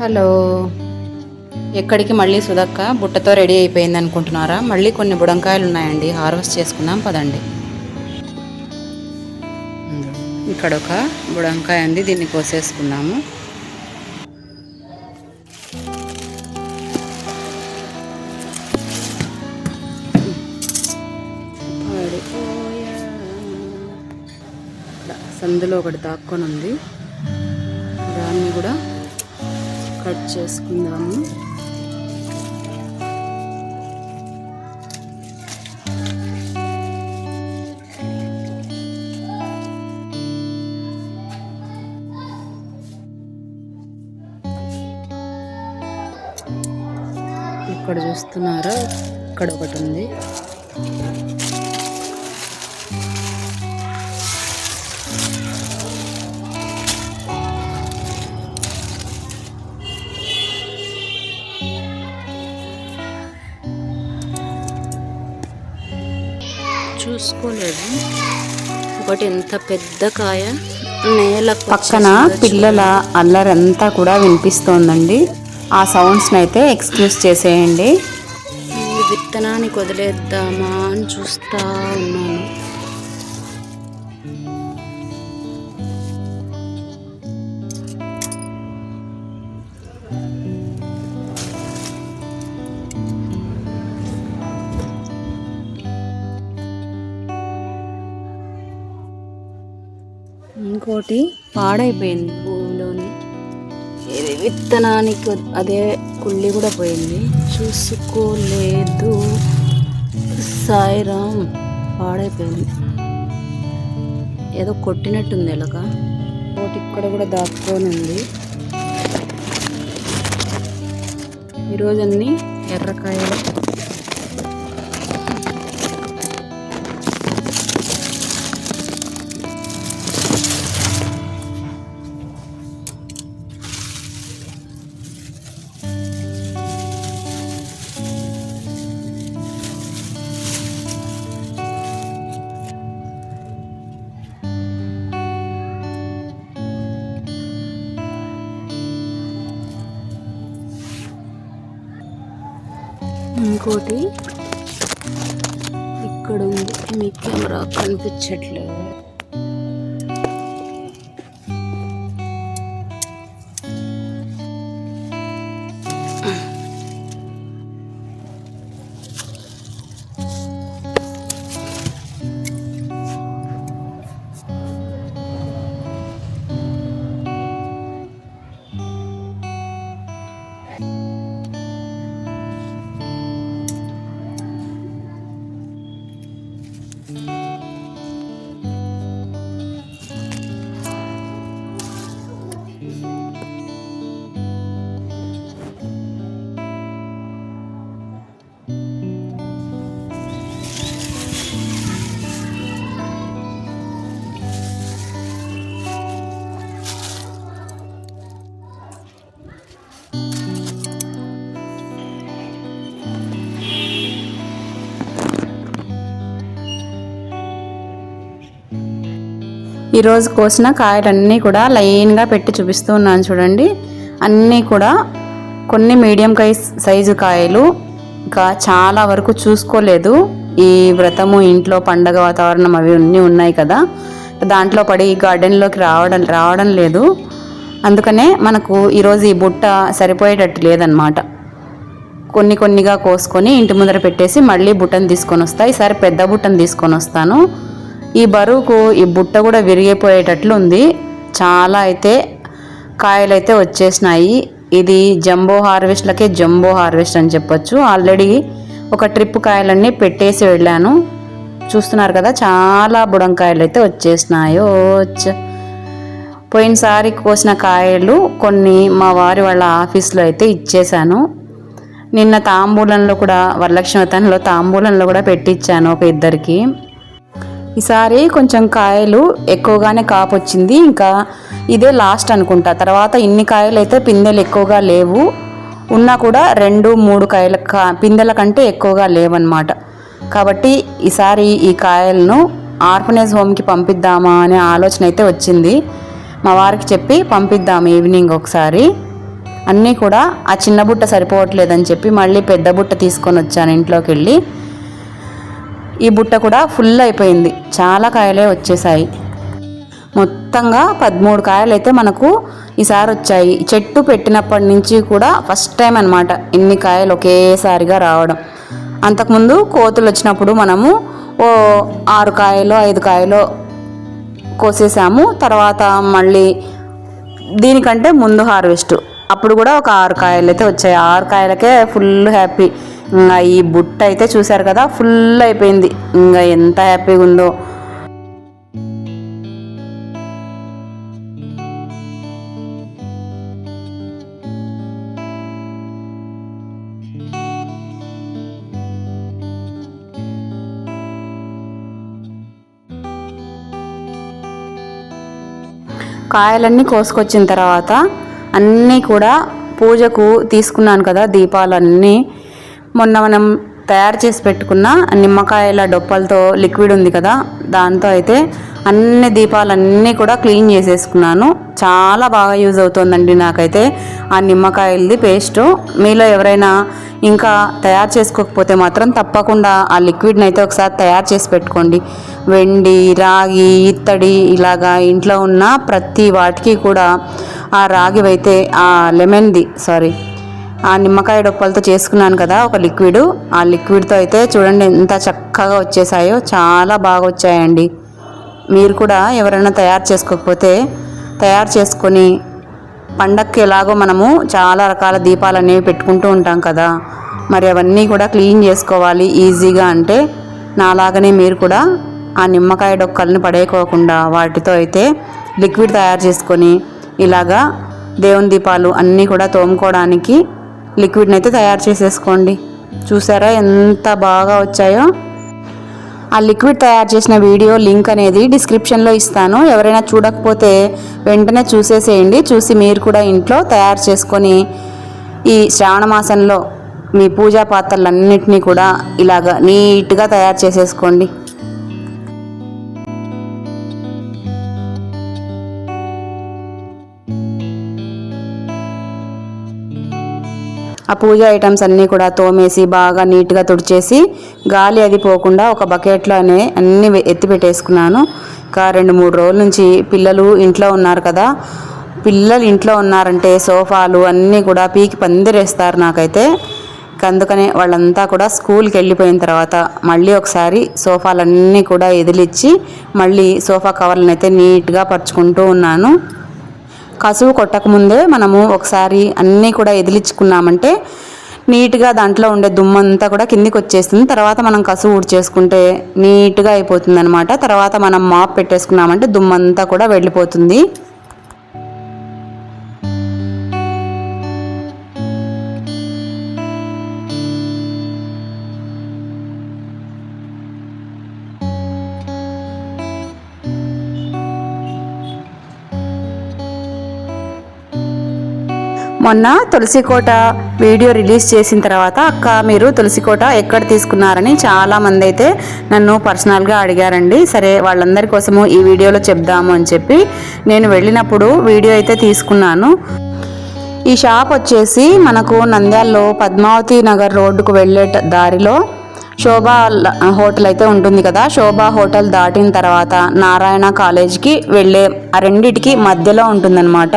Hello. ఎక్కడికి మళ్ళీ సుధక్క? బుట్టతో ready అయిపోయింది అనుకుంటున్నారా? మళ్ళీ కొన్ని బుడంకాయలు ఉన్నాయండి. హార్వెస్ట్ చేసుకుందాం పదండి. ఇక్కడ ఒక బుడంకాయ ఉంది దీన్ని కోసేసుకున్నాము సందులో ఒకటి దాక్కొని ఉంది. దాన్ని కూడా కట్ చేసుకుందాము. ఇక్కడ చూస్తున్నారా? ఇక్కడ ఒకటి ఉంది. చూసుకోలేదు. ఒకటి ఎంత పెద్ద కాయ? నేల పక్కన పిల్లల అల్లరంతా కూడా వినిపిస్తోందండి. ఆ సౌండ్స్ని అయితే ఎక్స్క్యూజ్ చేసేయండి. విత్తనానికి వదిలేద్దామా అని చూస్తా ఉన్నాను. ఇంకోటి పాడైపోయింది భూమిలోని. ఇది విత్తనానికి అదే కుళ్ళి కూడా పోయింది. చూసుకోలేదు. సాయిరామ్ పాడైపోయింది. ఏదో కొట్టినట్టుంది ఎలాగా ఒకటి ఇక్కడ కూడా దాక్కొని ఉంది. ఈరోజు అన్ని ఎర్రకాయలు. ఇంకోటి ఇక్కడ ఉంది. మీ కెమెరా కనిపించట్లేదు. ఈరోజు కోసిన కాయలన్నీ కూడా లైన్గా పెట్టి చూపిస్తూ ఉన్నాను చూడండి. అన్నీ కూడా కొన్ని మీడియం కై సైజు కాయలు. ఇంకా చాలా వరకు చూసుకోలేదు. ఈ వ్రతము ఇంట్లో పండగ వాతావరణం అవి అన్నీ ఉన్నాయి కదా. దాంట్లో పడి గార్డెన్లోకి రావడం రావడం లేదు. అందుకనే మనకు ఈరోజు ఈ బుట్ట సరిపోయేటట్టు లేదనమాట కొన్ని కొన్నిగా కోసుకొని ఇంటి ముందర పెట్టేసి మళ్ళీ బుట్టను తీసుకొని వస్తా. ఈసారి పెద్ద బుట్టను తీసుకొని వస్తాను. ఈ బరువుకు ఈ బుట్ట కూడా విరిగిపోయేటట్లు ఉంది చాలా అయితే కాయలు అయితే వచ్చేసినాయి. ఇది జంబో హార్వెస్ట్లకే జంబో హార్వెస్ట్ అని చెప్పొచ్చు. ఆల్రెడీ ఒక ట్రిప్ కాయలన్నీ పెట్టేసి వెళ్ళాను. చూస్తున్నారు కదా చాలా బుడంకాయలు అయితే వచ్చేసినాయో పోయినసారి కోసిన కాయలు కొన్ని మా వారి వాళ్ళ ఆఫీస్లో అయితే ఇచ్చేశాను. నిన్న తాంబూలంలో కూడా వరలక్ష్మి తాంబూలంలో కూడా పెట్టించాను ఒక ఇద్దరికి. ఈసారి కొంచెం కాయలు ఎక్కువగానే కాపొచ్చింది. ఇంకా ఇదే లాస్ట్ అనుకుంటా. తర్వాత ఇన్ని కాయలు అయితే పిందెలు ఎక్కువగా లేవు. ఉన్నా కూడా రెండు మూడు కాయల కా పిందెల కంటే ఎక్కువగా లేవన్నమాట. కాబట్టి ఈసారి ఈ కాయలను ఆర్ఫనేజ్ హోమ్కి పంపిద్దామా అనే ఆలోచన అయితే వచ్చింది. మా వారికి చెప్పి పంపిద్దాం ఈవినింగ్ ఒకసారి. అన్నీ కూడా ఆ చిన్న బుట్ట సరిపోవట్లేదని చెప్పి మళ్ళీ పెద్ద బుట్ట తీసుకొని వచ్చాను ఇంట్లోకి వెళ్ళి ఈ బుట్ట కూడా ఫుల్ అయిపోయింది. చాలా కాయలే వచ్చేసాయి. మొత్తంగా పదమూడు కాయలు అయితే మనకు ఈసారి వచ్చాయి. చెట్టు పెట్టినప్పటి నుంచి కూడా ఫస్ట్ టైం అనమాట ఇన్ని కాయలు ఒకేసారిగా రావడం. అంతకుముందు కోతులు వచ్చినప్పుడు మనము ఓ ఆరు కాయలు ఐదు కాయలు కోసేసాము. తర్వాత మళ్ళీ దీనికంటే ముందు హార్వెస్ట్. అప్పుడు కూడా ఒక ఆరు కాయలు అయితే వచ్చాయి. ఆరు కాయలకే ఫుల్ హ్యాపీ ఇంకా ఈ బుట్ట అయితే చూశారు కదా ఫుల్ అయిపోయింది. ఇంకా ఎంత హ్యాపీగా ఉందో. కాయలన్నీ కోసుకొచ్చిన తర్వాత అన్నీ కూడా పూజకు తీసుకున్నాను కదా దీపాలన్నీ. మొన్న మనం తయారు చేసి పెట్టుకున్న నిమ్మకాయల డొప్పలతో లిక్విడ్ ఉంది కదా దాంతో అయితే అన్ని దీపాలన్నీ కూడా క్లీన్ చేసేసుకున్నాను. చాలా బాగా యూజ్ అవుతుందండి నాకైతే ఆ నిమ్మకాయలది పేస్ట్. మీలో ఎవరైనా ఇంకా తయారు చేసుకోకపోతే మాత్రం తప్పకుండా ఆ లిక్విడ్ని అయితే ఒకసారి తయారు చేసి పెట్టుకోండి. వెండి రాగి ఇత్తడి ఇలాగా ఇంట్లో ఉన్న ప్రతి వాటికి కూడా ఆ రాగివైతే ఆ లెమన్ది సారీ ఆ నిమ్మకాయ డొప్పలతో చేసుకున్నాను కదా ఒక లిక్విడ్. ఆ లిక్విడ్తో అయితే చూడండి ఎంత చక్కగా వచ్చేసాయో. చాలా బాగా వచ్చాయండి. మీరు కూడా ఎవరైనా తయారు చేసుకోకపోతే తయారు చేసుకొని పండక్కి ఎలాగో మనము చాలా రకాల దీపాలు అనేవి పెట్టుకుంటూ ఉంటాం కదా. మరి అవన్నీ కూడా క్లీన్ చేసుకోవాలి ఈజీగా అంటే నాలాగనే మీరు కూడా ఆ నిమ్మకాయ డొక్కల్ని పడేయకోకుండా వాటితో అయితే లిక్విడ్ తయారు చేసుకొని ఇలాగా దేవుని దీపాలు అన్నీ కూడా తోముకోవడానికి లిక్విడ్ని అయితే తయారు చేసేసుకోండి. చూసారా ఎంత బాగా వచ్చాయో? ఆ లిక్విడ్ తయారు చేసిన వీడియో లింక్ అనేది డిస్క్రిప్షన్లో ఇస్తాను. ఎవరైనా చూడకపోతే వెంటనే చూసేసేయండి. చూసి మీరు కూడా ఇంట్లో తయారు చేసుకొని ఈ శ్రావణ మాసంలో మీ పూజా పాత్రలన్నింటినీ కూడా ఇలాగ నీట్గా తయారు చేసేసుకోండి. ఆ పూజ ఐటమ్స్ అన్నీ కూడా తోమేసి బాగా నీట్గా తుడిచేసి గాలి అది పోకుండా ఒక బకెట్లోనే అన్నీ ఎత్తి పెట్టేసుకున్నాను. ఇంకా రెండు మూడు రోజుల నుంచి పిల్లలు ఇంట్లో ఉన్నారు కదా. పిల్లలు ఇంట్లో ఉన్నారంటే సోఫాలు అన్నీ కూడా పీకి పందిరేస్తారు నాకైతే. అందుకనే వాళ్ళంతా కూడా స్కూల్కి వెళ్ళిపోయిన తర్వాత మళ్ళీ ఒకసారి సోఫాలన్నీ కూడా ఎదిలిచ్చి మళ్ళీ సోఫా కవర్లను అయితే నీట్గా పరుచుకుంటూ ఉన్నాను. కసువు కొట్టకముందే మనము ఒకసారి అన్నీ కూడా ఎదిలించుకున్నామంటే నీట్గా దాంట్లో ఉండే దుమ్మంతా కూడా కిందికి వచ్చేస్తుంది తర్వాత మనం కసువు ఊడ్చేసుకుంటే నీట్గా అయిపోతుంది అనమాట తర్వాత మనం మాప్ పెట్టేసుకున్నామంటే దుమ్మంతా కూడా వెళ్ళిపోతుంది. మొన్న తులసికోట వీడియో రిలీజ్ చేసిన తర్వాత అక్క మీరు తులసికోట ఎక్కడ తీసుకున్నారని చాలా మంది అయితే నన్ను పర్సనల్గా అడిగారండి. సరే వాళ్ళందరి కోసము ఈ వీడియోలో చెప్దాము అని చెప్పి నేను వెళ్ళినప్పుడు వీడియో అయితే తీసుకున్నాను. ఈ షాప్ వచ్చేసి మనకు నంద్యాలలో పద్మావతి నగర్ రోడ్డుకు వెళ్ళే దారిలో శోభా హోటల్ అయితే ఉంటుంది కదా. శోభా హోటల్ దాటిన తర్వాత నారాయణ కాలేజ్కి వెళ్ళే ఆ రెండిటికి మధ్యలో ఉంటుందన్నమాట.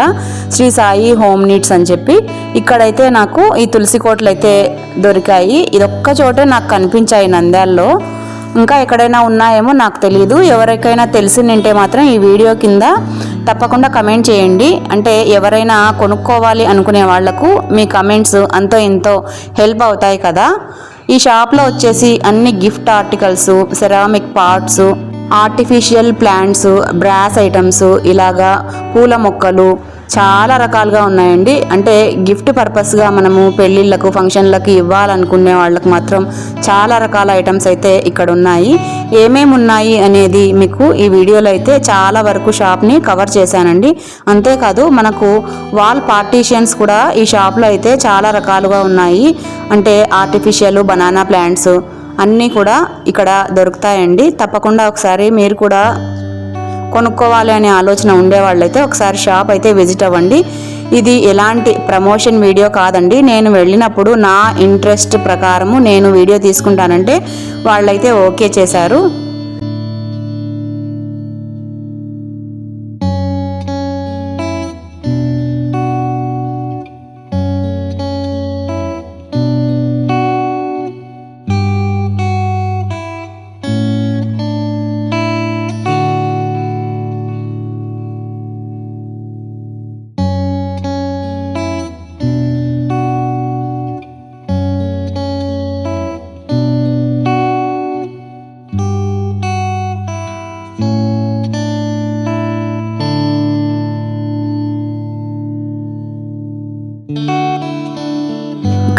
శ్రీ సాయి హోమ్ నీడ్స్ అని చెప్పి. ఇక్కడైతే నాకు ఈ తులసి కోటలు అయితే దొరికాయి. ఇదొక్క చోటే నాకు కనిపించాయి నంద్యాల్లో. ఇంకా ఎక్కడైనా ఉన్నాయేమో నాకు తెలియదు ఎవరికైనా తెలిసి నింటే మాత్రం ఈ వీడియో కింద తప్పకుండా కమెంట్ చేయండి. అంటే ఎవరైనా కొనుక్కోవాలి అనుకునే వాళ్ళకు మీ కమెంట్స్ అంతో ఇంతో హెల్ప్ అవుతాయి కదా. ఈ షాప్లో వచ్చేసి అన్ని gift articles ceramic parts artificial plants brass items ఇలాగా పూల మొక్కలు చాలా రకాలుగా ఉన్నాయండి. అంటే గిఫ్ట్ పర్పస్గా మనము పెళ్ళిళ్ళకు ఫంక్షన్లకు ఇవ్వాలనుకునే వాళ్ళకు మాత్రం చాలా రకాల ఐటమ్స్ అయితే ఇక్కడ ఉన్నాయి. ఏమేమి ఉన్నాయి అనేది మీకు ఈ వీడియోలో అయితే చాలా వరకు షాప్ని కవర్ చేశానండి. అంతేకాదు మనకు వాల్ పార్టీషియన్స్ కూడా ఈ షాప్లో అయితే చాలా రకాలుగా ఉన్నాయి. అంటే ఆర్టిఫిషియల్ బనానా ప్లాంట్స్ అన్నీ కూడా ఇక్కడ దొరుకుతాయండి. తప్పకుండా ఒకసారి మీరు కూడా కొనుక్కోవాలి అనే ఆలోచన ఉండేవాళ్ళైతే ఒకసారి షాప్ అయితే విజిట్ అవ్వండి. ఇది ఎలాంటి ప్రమోషన్ వీడియో కాదండి. నేను వెళ్ళినప్పుడు నా ఇంట్రెస్ట్ ప్రకారము నేను వీడియో తీసుకుంటానంటే వాళ్ళైతే ఓకే చేశారు.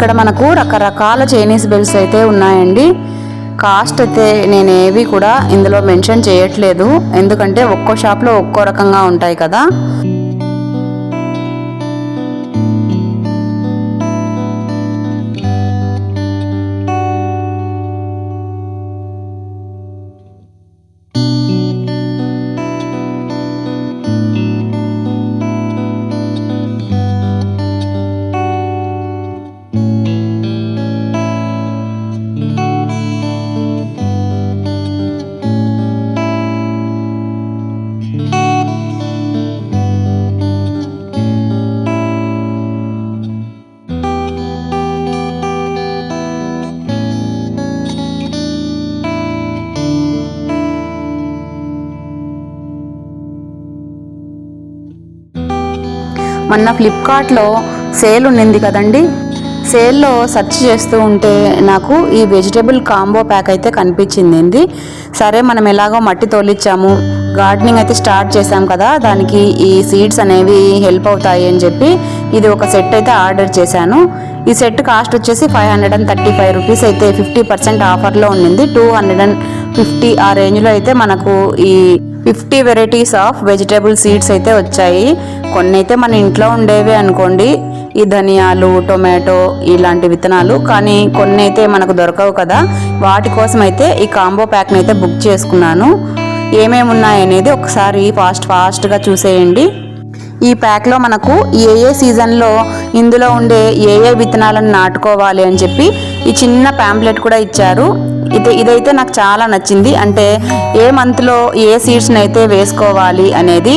ఇక్కడ మనకు రకరకాల చైనీస్ బెల్ట్స్ అయితే ఉన్నాయండి. కాస్ట్ అయితే నేను ఏవి కూడా ఇందులో మెన్షన్ చేయట్లేదు. ఎందుకంటే ఒక్కో షాప్లో ఒక్కో రకంగా ఉంటాయి కదా. మొన్న ఫ్లిప్కార్ట్లో సేల్ ఉండింది కదండి. సేల్లో సెర్చ్ చేస్తూ ఉంటే నాకు ఈ వెజిటేబుల్ కాంబో ప్యాక్ అయితే కనిపించింది సరే మనం ఎలాగో మట్టి తోలిచ్చాము. గార్డెనింగ్ అయితే స్టార్ట్ చేసాం కదా దానికి ఈ సీడ్స్ అనేవి హెల్ప్ అవుతాయి అని చెప్పి ఇది ఒక సెట్ అయితే ఆర్డర్ చేశాను. ఈ సెట్ కాస్ట్ వచ్చేసి five hundred and thirty five rupees అయితే ఫిఫ్టీ పర్సెంట్ ఆఫర్లో ఉండింది టూ హండ్రెడ్ అండ్ ఫిఫ్టీ ఆ రేంజ్లో అయితే మనకు ఈ fifty varieties of vegetable seeds అయితే వచ్చాయి. కొన్ని అయితే మన ఇంట్లో ఉండేవి అనుకోండి. ఈ ధనియాలు టొమాటో ఇలాంటి విత్తనాలు. కానీ కొన్ని అయితే మనకు దొరకవు కదా. వాటి కోసం అయితే ఈ కాంబో ప్యాక్ని అయితే బుక్ చేసుకున్నాను. ఏమేమి ఉన్నాయనేది ఒకసారి ఫాస్ట్ ఫాస్ట్గా చూసేయండి. ఈ ప్యాక్లో మనకు ఏ ఏ సీజన్లో ఇందులో ఉండే ఏ ఏ విత్తనాలను నాటుకోవాలి అని చెప్పి ఈ చిన్న ప్యాంప్లెట్ కూడా ఇచ్చారు. ఇది ఇదైతే నాకు చాలా నచ్చింది. అంటే ఏ మంత్లో ఏ సీడ్స్ని అయితే వేసుకోవాలి అనేది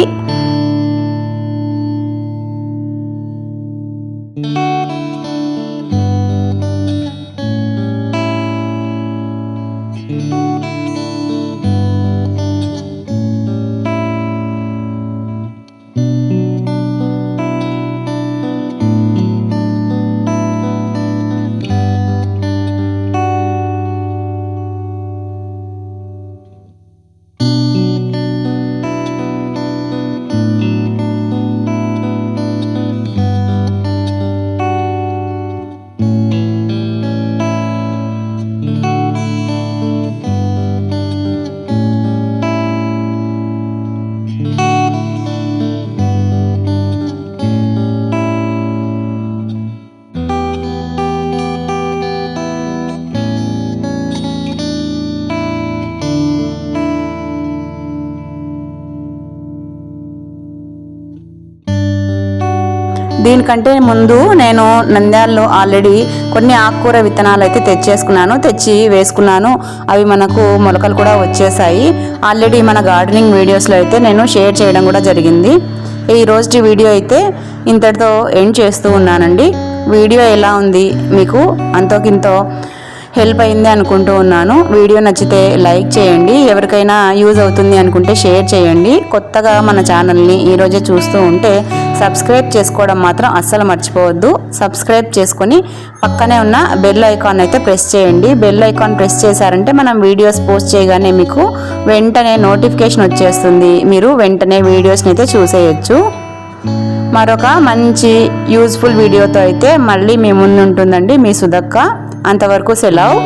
దీనికంటే ముందు నేను నంద్యాలలో ఆల్రెడీ కొన్ని ఆకుకూర విత్తనాలు అయితే తెచ్చేసుకున్నాను తెచ్చి వేసుకున్నాను. అవి మనకు మొలకలు కూడా వచ్చేసాయి. ఆల్రెడీ మన గార్డెనింగ్ వీడియోస్లో అయితే నేను షేర్ చేయడం కూడా జరిగింది. ఈ రోజు వీడియో అయితే ఇంతటితో ఎండ్ చేస్తూ ఉన్నానండి. వీడియో ఎలా ఉంది మీకు అంతోకింతో హెల్ప్ అయింది అనుకుంటూ ఉన్నాను. వీడియో నచ్చితే లైక్ చేయండి. ఎవరికైనా యూజ్ అవుతుంది అనుకుంటే షేర్ చేయండి. కొత్తగా మన ఛానల్ని ఈరోజే చూస్తూ ఉంటే సబ్స్క్రైబ్ చేసుకోవడం మాత్రం అస్సలు మర్చిపోవద్దు. సబ్స్క్రైబ్ చేసుకొని పక్కనే ఉన్న బెల్ ఐకాన్ అయితే ప్రెస్ చేయండి. బెల్ ఐకాన్ ప్రెస్ చేశారంటే మనం వీడియోస్ పోస్ట్ చేయగానే మీకు వెంటనే నోటిఫికేషన్ వచ్చేస్తుంది. మీరు వెంటనే వీడియోస్ని అయితే చూసేయచ్చు. మరొక మంచి యూజ్ఫుల్ వీడియోతో అయితే మళ్ళీ మీ ముందు ఉంటుందండి మీ సుధక్క అంతవరకు సెలవు.